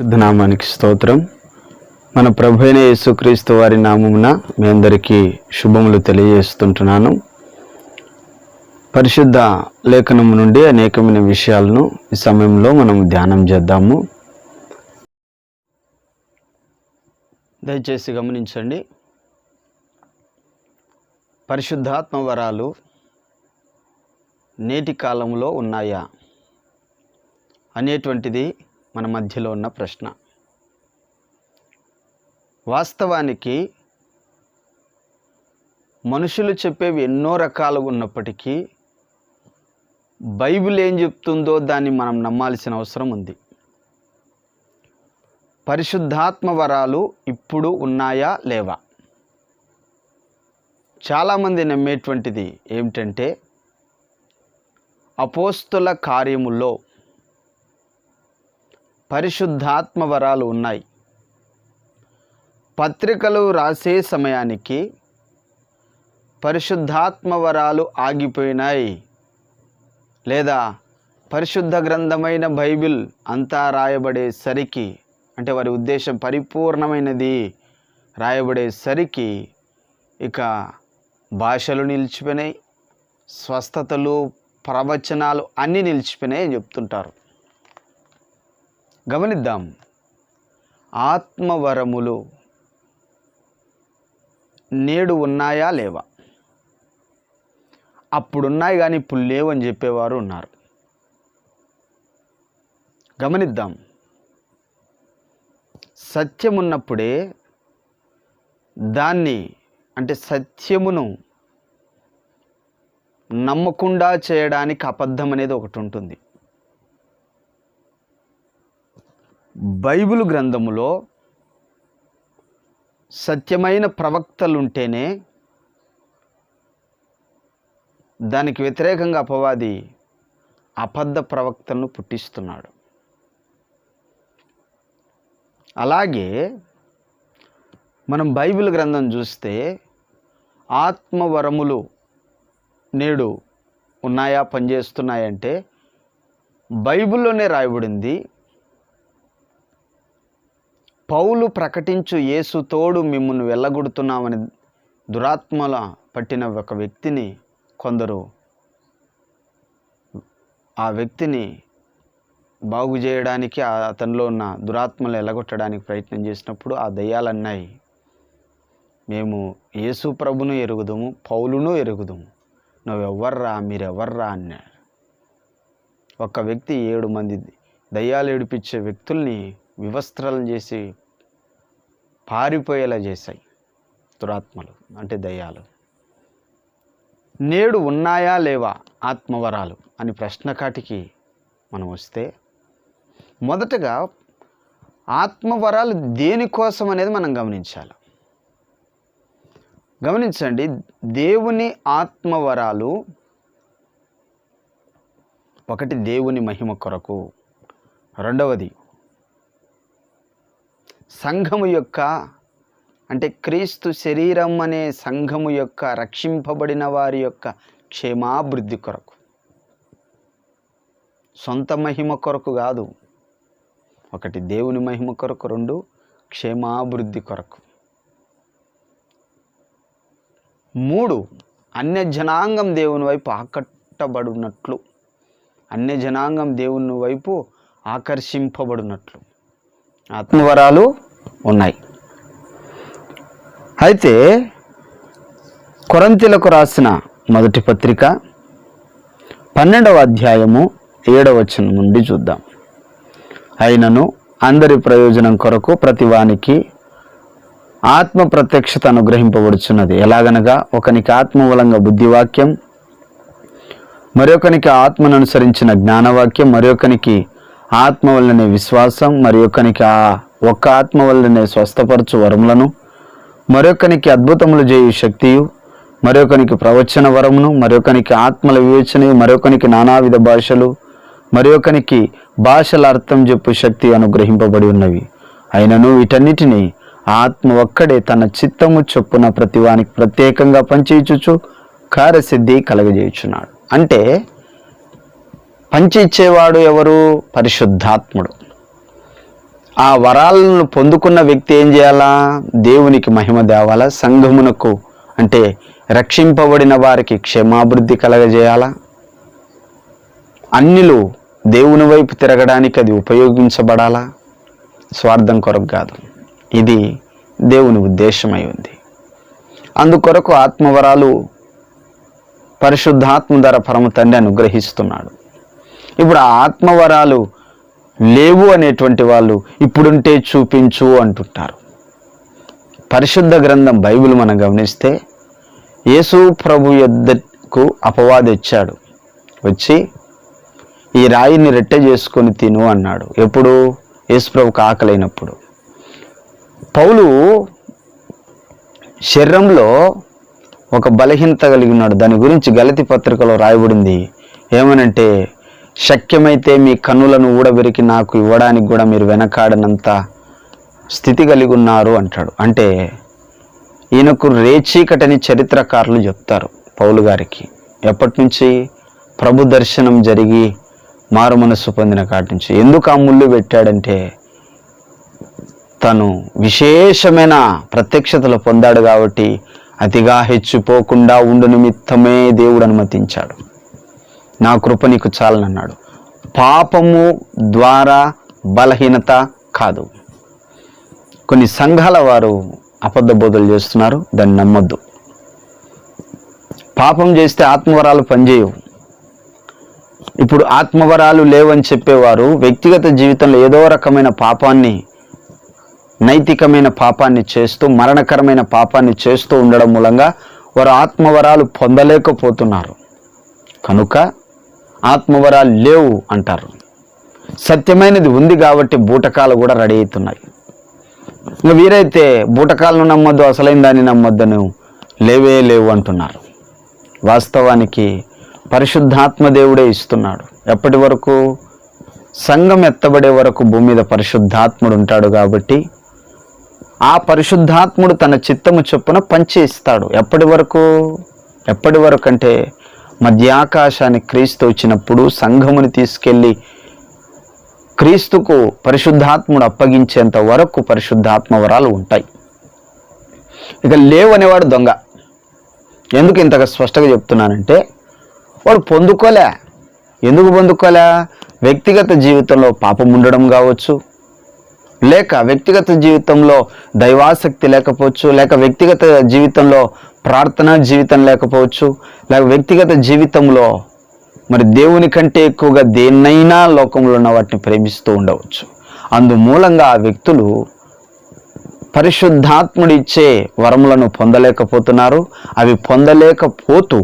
శుద్ధనామానికి స్తోత్రం. మన ప్రభు అయిన యేసుక్రీస్తు వారి నామమున మీ అందరికీ శుభములు తెలియజేస్తుంటున్నాను. పరిశుద్ధ లేఖనం నుండి అనేకమైన విషయాలను ఈ సమయంలో మనం ధ్యానం చేద్దాము. దయచేసి గమనించండి. పరిశుద్ధాత్మ వరాలు నేటి కాలంలో ఉన్నాయా? అనేటువంటిది మన మధ్యలో ఉన్న ప్రశ్న. వాస్తవానికి మనుషులు చెప్పేవి ఎన్నో రకాలుగా ఉన్నప్పటికీ బైబిల్ ఏం చెప్తుందో దాన్ని మనం నమ్మాల్సిన అవసరం ఉంది. పరిశుద్ధాత్మ వరాలు ఇప్పుడు ఉన్నాయా లేవా? చాలామంది నమ్మేటువంటిది ఏమిటంటే అపోస్తుల కార్యములో పరిశుద్ధాత్మ వరాలు ఉన్నాయి. పత్రికలు రాసే సమయానికి పరిశుద్ధాత్మ వరాలు ఆగిపోయినాయి. లేదా పరిశుద్ధ గ్రంథమైన బైబిల్ అంతా రాయబడేసరికి అంటే వారి ఉద్దేశం పరిపూర్ణమైనది రాయబడేసరికి ఇక భాషలు నిలిచిపోయినాయి స్వస్థతలు ప్రవచనాలు అన్నీ నిలిచిపోయినాయి అని చెప్తుంటారు. గమనిద్దాం. ఆత్మవరములు నేడు ఉన్నాయా లేవా? అప్పుడున్నాయి కానీ ఇప్పుడు లేవని చెప్పేవారు ఉన్నారు. గమనిద్దాం. సత్యం ఉన్నప్పుడే దాన్ని అంటే సత్యమును నమ్మకుండా చేయడానికి అబద్ధం అనేది ఒకటి ఉంటుంది. బైబిల్ గ్రంథములో సత్యమైన ప్రవక్తలుంటేనే దానికి వ్యతిరేకంగా అపవాది అబద్ధ ప్రవక్తలను పుట్టిస్తున్నాడు. అలాగే మనం బైబిల్ గ్రంథం చూస్తే ఆత్మవరములు నేడు ఉన్నాయా పనిచేస్తున్నాయంటే బైబిల్లోనే రాయబడింది పౌలు ప్రకటించు యేసు తోడు మిమ్మల్ని వెళ్ళగొడుతున్నామని దురాత్మల పట్టిన ఒక వ్యక్తిని కొందరు ఆ వ్యక్తిని బాగు చేయడానికి అతనిలో ఉన్న దురాత్మలు ఎలగొట్టడానికి ప్రయత్నం చేసినప్పుడు ఆ దయ్యాలన్నాయి. మేము యేసు ప్రభును ఎరుగుదుము పౌలును ఎరుగుదుము. నువ్వెవర్రా మీరెవర్రా అన్నాడు ఒక వ్యక్తి ఏడు మంది దయ్యాలు ఏడిపించే వ్యక్తుల్ని వివస్త్రాలను చేసి పారిపోయేలా చేశాయి దురాత్మలు అంటే దయ్యాలు. నేడు ఉన్నాయా లేవా ఆత్మవరాలు అని ప్రశ్న కాటికి మనం వస్తే మొదటగా ఆత్మవరాలు దేనికోసం అనేది మనం గమనించాలి. గమనించండి దేవుని ఆత్మవరాలు ఒకటి దేవుని మహిమ కొరకు. రెండవది సంఘము యొక్క అంటే క్రీస్తు శరీరం అనే సంఘము యొక్క రక్షింపబడిన వారి యొక్క క్షేమాభివృద్ధి కొరకు సొంత మహిమ కొరకు కాదు ఒకటి దేవుని మహిమ కొరకు రెండు క్షేమాభివృద్ధి కొరకు. మూడు అన్య జనాంగం దేవుని వైపు ఆకట్టబడినట్లు అన్య జనాంగం దేవుని వైపు ఆకర్షింపబడినట్లు. ఆత్మవరాలు ఉన్నాయి. అయితే కొరంతిలకు రాసిన మొదటి పత్రిక పన్నెండవ అధ్యాయము ఏడవ వచనం నుండి చూద్దాం. అయినను అందరి ప్రయోజనం కొరకు ప్రతివానికి ఆత్మ ప్రత్యక్షత అనుగ్రహింపబడుచున్నది. ఎలాగనగా ఒకనికి ఆత్మవలంగా బుద్ధివాక్యం మరొకనికి ఆత్మను అనుసరించిన జ్ఞానవాక్యం మరొకనికి ఆత్మ వలననే విశ్వాసం మరొకనికి ఆ ఒక్క ఆత్మ వల్లనే స్వస్థపరచు వరములను మరొకనికి అద్భుతములు చేయు శక్తియు మరొకనికి ప్రవచన వరమును మరొకనికి ఆత్మల వివేచనయు మరొకనికి నానావిధ భాషలు మరొకనికి భాషల అర్థం చెప్పు శక్తి అనుగ్రహింపబడి ఉన్నవి. అయినను వీటన్నిటిని ఆత్మ ఒక్కడే తన చిత్తము చొప్పున ప్రతివానికి ప్రత్యేకంగా పనిచేయుచుచు కార్యసిద్ధి కలగజేయుచున్నాడు. అంటే పంచి ఇచ్చేవాడు ఎవరు? పరిశుద్ధాత్ముడు. ఆ వరాలను పొందుకున్న వ్యక్తి ఏం చేయాలా? దేవునికి మహిమ దేవాలా? సంఘమునకు అంటే రక్షింపబడిన వారికి క్షేమాభివృద్ధి కలగజేయాలా? అన్నిలు దేవుని వైపు తిరగడానికి అది ఉపయోగించబడాలా? స్వార్థం కొరకు కాదు. ఇది దేవుని ఉద్దేశమై ఉంది. అందుకొరకు ఆత్మవరాలు పరిశుద్ధాత్మ ధర పరమ తండ్రి అనుగ్రహిస్తున్నాడు. ఇప్పుడు ఆ ఆత్మవరాలు లేవు అనేటువంటి వాళ్ళు ఇప్పుడుంటే చూపించు అంటుంటారు. పరిశుద్ధ గ్రంథం బైబిల్ మనం గమనిస్తే యేసు ప్రభు యొద్దకు అపవాది వచ్చాడు. వచ్చి ఈ రాయిని రెట్టె చేసుకొని తిను అన్నాడు. ఎప్పుడు? యేసుప్రభుకు ఆకలైనప్పుడు. పౌలు శరీరంలో ఒక బలహీనత కలిగి ఉన్నాడు. దాని గురించి గలతి పత్రికలో రాయబడింది ఏమనంటే శక్యమైతే మీ కన్నులను ఊడబెరికి నాకు ఇవ్వడానికి కూడా మీరు వెనకాడనంత స్థితి కలిగి ఉన్నారు అంటాడు. అంటే ఈయనకు రేచీకటని చరిత్రకారులు చెప్తారు పౌలు గారికి. ఎప్పటి నుంచి ప్రభు దర్శనం జరిగి మారు మనస్సు పొందిన కాటి నుంచి. ఎందుకు ఆ ముళ్ళు పెట్టాడంటే తను విశేషమైన ప్రత్యక్షతలు పొందాడు కాబట్టి అతిగా హెచ్చిపోకుండా ఉండు నిమిత్తమే దేవుడు అనుమతించాడు. నా కృప నీకు చాలనన్నాడు. పాపము ద్వారా బలహీనత కాదు. కొన్ని సంఘాల వారు అబద్ధ బోధలు చేస్తున్నారు దాన్ని నమ్మొద్దు. పాపం చేస్తే ఆత్మవరాలు పనిచేయవు. ఇప్పుడు ఆత్మవరాలు లేవని చెప్పేవారు వ్యక్తిగత జీవితంలో ఏదో రకమైన పాపాన్ని నైతికమైన పాపాన్ని చేస్తూ మరణకరమైన పాపాన్ని చేస్తూ ఉండడం మూలంగా వారు ఆత్మవరాలు పొందలేకపోతున్నారు. కనుక ఆత్మవరాలు లేవు అంటారు. సత్యమైనది ఉంది కాబట్టి బూటకాలు కూడా రెడీ అవుతున్నాయి. ఇంకా వీరైతే బూటకాలను నమ్మొద్దు అసలైన దాన్ని నమ్మొద్దని లేవే లేవు అంటున్నారు. వాస్తవానికి పరిశుద్ధాత్మ దేవుడే ఇస్తున్నాడు. ఎప్పటి వరకు? సంఘం ఎత్తబడే వరకు భూమి మీద పరిశుద్ధాత్ముడు ఉంటాడు కాబట్టి ఆ పరిశుద్ధాత్ముడు తన చిత్తము చొప్పున పంచి ఇస్తాడు ఎప్పటి వరకు? ఎప్పటి వరకు అంటే మధ్యాకాశానికి క్రీస్తు వచ్చినప్పుడు సంఘముని తీసుకెళ్ళి క్రీస్తుకు పరిశుద్ధాత్ముడు అప్పగించేంత వరకు పరిశుద్ధాత్మ వరాలు ఉంటాయి. ఇక లేవనేవాడు దొంగ. ఎందుకు ఇంతగా స్పష్టంగా చెప్తున్నానంటే వాడు పొందుకోలే. ఎందుకు పొందుకోలే? వ్యక్తిగత జీవితంలో పాపం ఉండడం కావచ్చు లేక వ్యక్తిగత జీవితంలో దైవాసక్తి లేకపోవచ్చు లేక వ్యక్తిగత జీవితంలో ప్రార్థనా జీవితం లేకపోవచ్చు లేక వ్యక్తిగత జీవితంలో మరి దేవుని కంటే ఎక్కువగా దేన్నైనా లోకంలో ఉన్న వాటిని ప్రేమిస్తూ ఉండవచ్చు. అందుమూలంగా ఆ వ్యక్తులు పరిశుద్ధాత్ముడిచ్చే వరములను పొందలేకపోతున్నారు. అవి పొందలేకపోతూ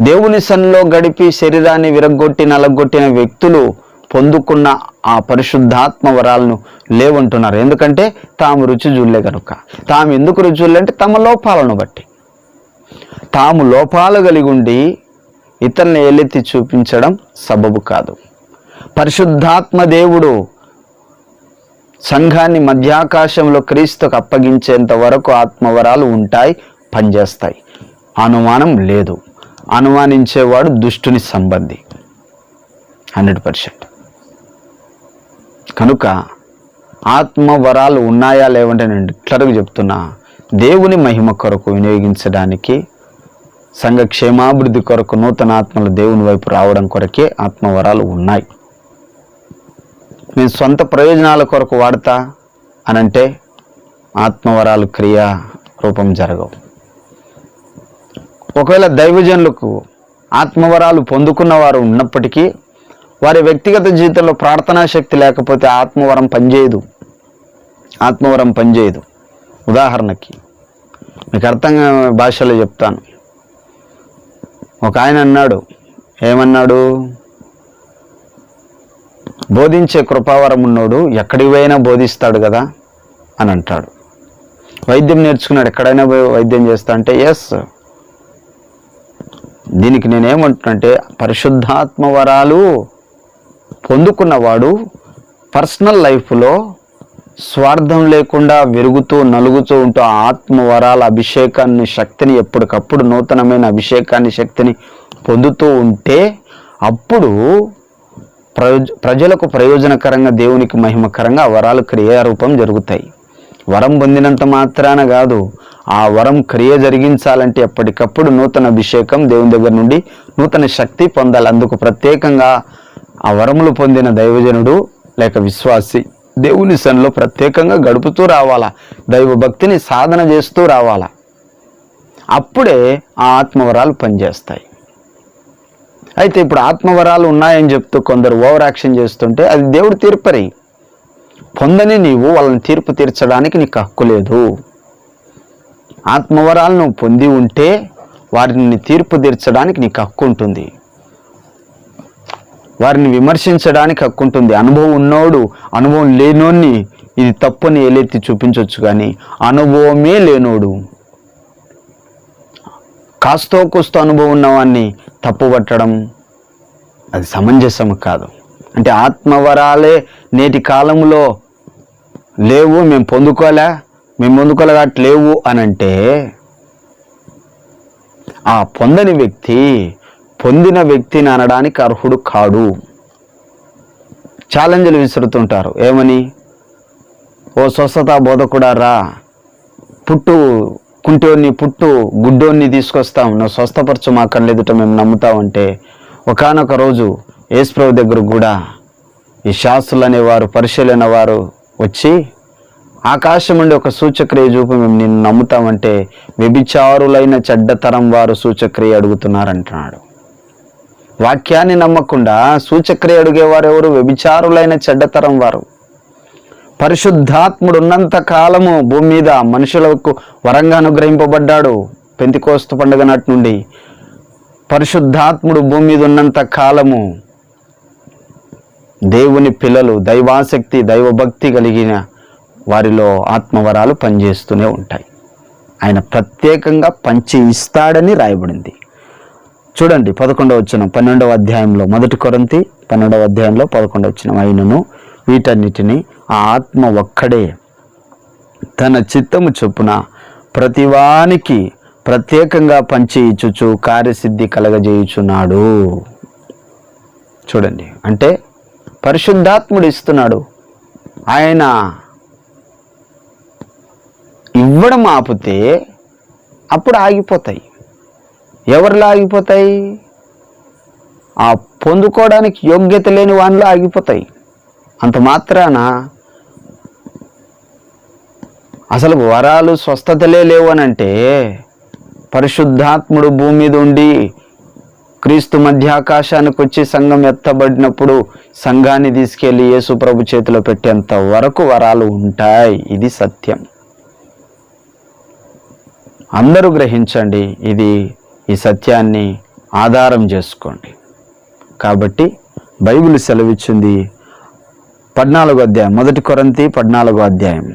దేవుని సన్నిలో గడిపి శరీరాన్ని విరగొట్టి నలగొట్టిన వ్యక్తులు పొందుకున్న ఆ పరిశుద్ధాత్మ వరాలను లేవంటున్నారు. ఎందుకంటే తాము రుచి చూడలే కనుక తాము ఎందుకు రుచి అంటే తమ లోపాలను బట్టి. తాము లోపాలు కలిగి ఉండి ఇతరులను ఏలెత్తి చూపించడం సబబు కాదు. పరిశుద్ధాత్మ దేవుడు సంఘాన్ని మధ్యాకాశంలో క్రీస్తుకు అప్పగించేంత వరకు ఆత్మవరాలు ఉంటాయి పనిచేస్తాయి. అనుమానం లేదు. అనుమానించేవాడు దుష్టుని సంబంధి. Hundred percent. కనుక ఆత్మవరాలు ఉన్నాయా లేవంటే నేను క్లర్గా చెప్తున్నా దేవుని మహిమ కొరకు వినియోగించడానికి సంఘ క్షేమాభివృద్ధి కొరకు నూతన ఆత్మలు దేవుని వైపు రావడం కొరకే ఆత్మవరాలు ఉన్నాయి. నేను సొంత ప్రయోజనాల కొరకు వాడతా అనంటే ఆత్మవరాలు క్రియా రూపం జరగవు. ఒకవేళ దైవజనులకు ఆత్మవరాలు పొందుకున్న వారు ఉన్నప్పటికీ వారి వ్యక్తిగత జీవితంలో ప్రార్థనా శక్తి లేకపోతే ఆత్మవరం పనిచేయదు. ఆత్మవరం పనిచేయదు. ఉదాహరణకి మీకు అర్థంగా భాషలో చెప్తాను. ఒక ఆయన అన్నాడు ఏమన్నాడు? బోధించే కృపావరం ఉన్నోడు ఎక్కడికి పోయినా బోధిస్తాడు కదా అని అంటాడు. వైద్యం నేర్చుకున్నాడు ఎక్కడైనా పోయి వైద్యం చేస్తా అంటే ఎస్ దీనికి నేనేమంటున్నంటే పరిశుద్ధాత్మ వరాలు పొందుకున్నవాడు పర్సనల్ లైఫ్లో స్వార్థం లేకుండా వెరుగుతూ నలుగుతూ ఉంటూ ఆత్మవరాల అభిషేకాన్ని శక్తిని ఎప్పటికప్పుడు నూతనమైన అభిషేకాన్ని శక్తిని పొందుతూ ఉంటే అప్పుడు ప్రయోజ ప్రజలకు ప్రయోజనకరంగా దేవునికి మహిమకరంగా వరాలు క్రియారూపం జరుగుతాయి. వరం పొందినంత మాత్రాన కాదు ఆ వరం క్రియ జరిగించాలంటే ఎప్పటికప్పుడు నూతన అభిషేకం దేవుని దగ్గర నుండి నూతన శక్తి పొందాలి. అందుకు ప్రత్యేకంగా ఆ వరములు పొందిన దైవజనుడు లేక విశ్వాసి దేవుని సన్నిలో ప్రత్యేకంగా గడుపుతూ రావాలా? దైవ భక్తిని సాధన చేస్తూ రావాలా? అప్పుడే ఆ ఆత్మవరాలు పనిచేస్తాయి. అయితే ఇప్పుడు ఆత్మవరాలు ఉన్నాయని చెప్తూ కొందరు ఓవర్ యాక్షన్ చేస్తుంటే అది దేవుడు తీర్పరి. పొందని నీవు వాళ్ళని తీర్పు తీర్చడానికి నీకు హక్కు లేదు. ఆత్మవరాలు నువ్వు పొంది ఉంటే వారిని తీర్పు తీర్చడానికి నీకు హక్కు ఉంటుంది. వారిని విమర్శించడానికి హక్కు ఉంటుంది. అనుభవం ఉన్నోడు అనుభవం లేనోడిని ఇది తప్పని ఏలెత్తి చూపించవచ్చు కానీ అనుభవమే లేనోడు. కాస్తో కూస్తో అనుభవం ఉన్నవాన్ని తప్పుపట్టడం అది సమంజసం కాదు. అంటే ఆత్మవరాలే నేటి కాలంలో లేవు మేము పొందుకోలే మేము పొందుకోలే కాబట్టి లేవు అని అంటే ఆ పొందని వ్యక్తి పొందిన వ్యక్తిని అనడానికి అర్హుడు కాడు. ఛాలెంజ్లు విసురుతుంటారు. ఏమని? ఓ స్వస్థత బోధకుడా రా. పుట్టు కుంటోని పుట్టు గుడ్డోన్ని తీసుకొస్తాం. నువ్వు స్వస్థపరచు మా కళ్ళెదుట మేము నమ్ముతామంటే ఒకనొక రోజు యేసుప్రభు దగ్గర కూడా ఈ శాస్త్రులు అనేవారు పరిశీలన వారు వచ్చి ఆకాశం నుండి ఒక సూచక్రియ చూపి మేము నిన్ను నమ్ముతామంటే వ్యభిచారులైన చెడ్డతరం వారు సూచక్రియ అడుగుతున్నారంటున్నాడు. వాక్యాన్ని నమ్మకుండా సూచక్రియ అడిగేవారు ఎవరు వ్యభిచారులైన చెడ్డతరం వారు. పరిశుద్ధాత్ముడు ఉన్నంత కాలము భూమి మీద మనుషులకు వరంగా అనుగ్రహింపబడ్డాడు. పెంతికోస్తు పండుగ నాటి నుండి పరిశుద్ధాత్ముడు భూమి మీద ఉన్నంత కాలము దేవుని పిల్లలు దైవాసక్తి దైవభక్తి కలిగిన వారిలో ఆత్మవరాలు పనిచేస్తూనే ఉంటాయి. ఆయన ప్రత్యేకంగా పంచి ఇస్తాడని రాయబడింది. చూడండి పదకొండవ వచ్చిన పన్నెండవ అధ్యాయంలో మొదటి కొరంతి పన్నెండవ అధ్యాయంలో పదకొండవ వచ్చిన అయినను వీటన్నిటిని ఆ ఆత్మ ఒక్కడే తన చిత్తము చొప్పున ప్రతివానికి ప్రత్యేకంగా పంచి ఇచ్చుచు కార్యసిద్ధి కలగజేయుచున్నాడు. చూడండి అంటే పరిశుద్ధాత్ముడు ఇస్తున్నాడు. ఆయన ఇవ్వడం ఆపితే అప్పుడు ఆగిపోతాయి. ఎవరిలో ఆగిపోతాయి? ఆ పొందుకోవడానికి యోగ్యత లేని వానిలో ఆగిపోతాయి. అంత మాత్రాన అసలు వరాలు స్వస్థతలే లేవు అని అంటే పరిశుద్ధాత్ముడు భూమి మీద ఉండి క్రీస్తు మధ్యాకాశానికి వచ్చి సంఘం ఎత్తబడినప్పుడు సంఘాన్ని తీసుకెళ్ళి యేసు ప్రభు చేతిలో పెట్టేంత వరకు వరాలు ఉంటాయి. ఇది సత్యం. అందరూ గ్రహించండి ఇది ఈ సత్యాన్ని ఆధారం చేసుకోండి. కాబట్టి బైబిల్ సెలవిచ్చింది పద్నాలుగో అధ్యాయం మొదటి కొరంతి పద్నాలుగో అధ్యాయం.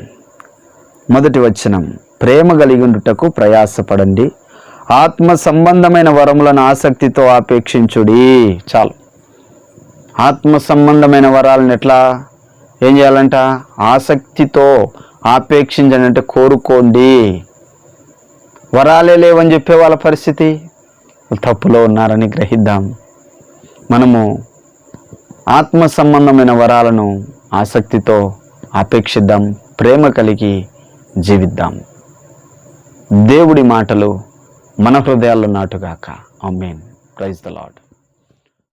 మొదటి వచనం ప్రేమ కలిగి ప్రయాసపడండి. ఆత్మ సంబంధమైన వరములను ఆసక్తితో ఆపేక్షించుడి. చాలు. ఆత్మ సంబంధమైన వరాలను ఎట్లా? ఏం చేయాలంట? ఆసక్తితో ఆపేక్షించండి అంటే కోరుకోండి. వరాలే లేవని చెప్పే వాళ్ళ పరిస్థితి? తప్పులో ఉన్నారని గ్రహిద్దాం. మనము ఆత్మ సంబంధమైన వరాలను ఆసక్తితో అపేక్షిద్దాం ప్రేమ కలిగి జీవిద్దాం. దేవుడి మాటలు మన హృదయాల్లో నాటుగాక. Amen praise the Lord